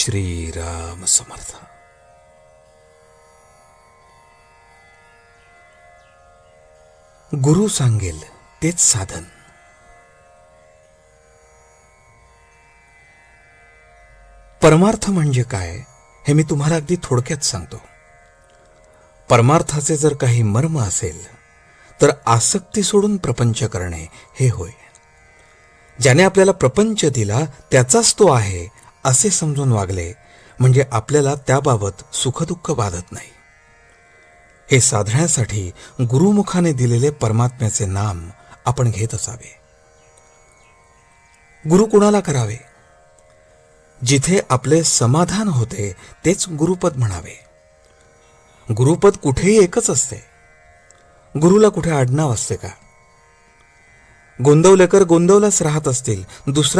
श्रीराम समर्थ। गुरु सांगेल तेच साधन। परमार्थ म्हणजे काय हे मी तुम्हाला अगदी थोडक्यात सांगतो. परमार्थाचे जर काही मर्म असेल तर आसक्ती सोडून प्रपंच करणे हे होय. ज्याने आपल्याला प्रपंच दिला त्याचाच तो आहे असे समजून वागले म्हणजे आपल्याला त्याबाबत सुखदुःख बाधत नाही. हे साधण्यासाठी गुरुमुखाने दिलेले परमात्म्याचे नाम आपण घेत असावे. गुरु कुणाला करावे? जिथे आपले समाधान होते तेच गुरुपद म्हणावे. गुरुपद कुठेही एकच असते. गुरुला कुठे आडनाव असते का? गोंदवलेकर गोंदवलाच राहत असतील दुसरा